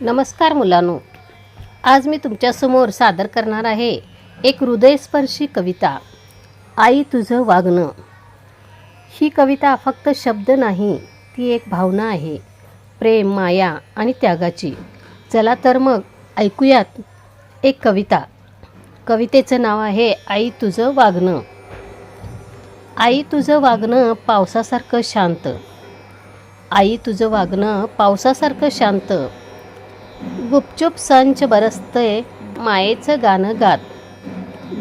नमस्कार मुलांनो. आज मी तुमच्यासमोर सादर करणार आहे एक हृदयस्पर्शी कविता आई तुझं वागणं. ही कविता फक्त शब्द नाही ती एक भावना आहे. प्रेम माया आणि त्यागाची. चला तर मग ऐकूयात एक कविता. कवितेचं नाव आहे आई तुझं वागणं. आई तुझं वागणं पावसासारखं शांत. आई तुझं वागणं पावसासारखं शांत. गुपचूप संच बरसतंय मायेचं गाणं गात.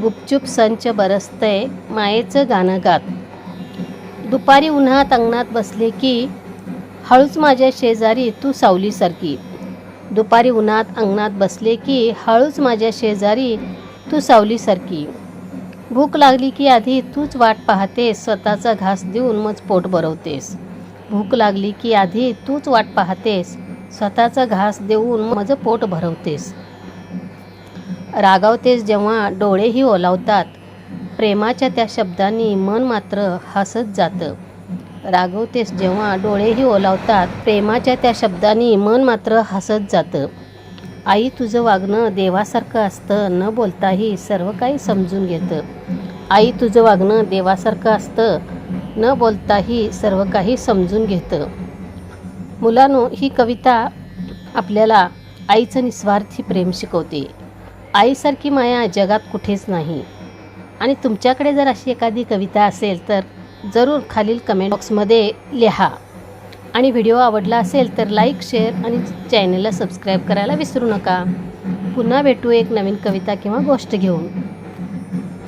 गुपचूप संच बरसतंय मायेचं गाणं गात. दुपारी उन्हात अंगणात बसले की हळूच माझ्या शेजारी तू सावलीसारखी. दुपारी उन्हात अंगणात बसले की हळूच माझ्या शेजारी तू सावलीसारखी. भूक लागली की आधी तूच वाट पाहतेस स्वतःचा घास देऊन मग पोट भरवतेस भूक लागली की आधी तूच वाट पाहतेस स्वतःचा घास देऊन माझं पोट भरवतेस. रागावतेस जेव्हा डोळेही ओलावतात. प्रेमाच्या त्या शब्दांनी मन मात्र हसत जातं. रागवतेस जेव्हा डोळेही ओलावतात. प्रेमाच्या त्या शब्दांनी मन मात्र हसत जातं. आई तुझं वागणं देवासारखं असतं. न बोलताही सर्व काही समजून घेतं. आई तुझं वागणं देवासारखं असतं. न बोलताही सर्व काही समजून घेतं. मुलांनो ही कविता आपल्याला आईचं निस्वार्थी प्रेम शिकवते. आईसारखी माया जगात कुठेच नाही. आणि तुमच्याकडे जर अशी एखादी कविता असेल तर जरूर खालील कमेंट बॉक्समध्ये लिहा. आणि व्हिडिओ आवडला असेल तर लाईक शेअर आणि चॅनलला सबस्क्राईब करायला विसरू नका. पुन्हा भेटू एक नवीन कविता किंवा गोष्ट घेऊन.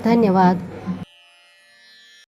धन्यवाद.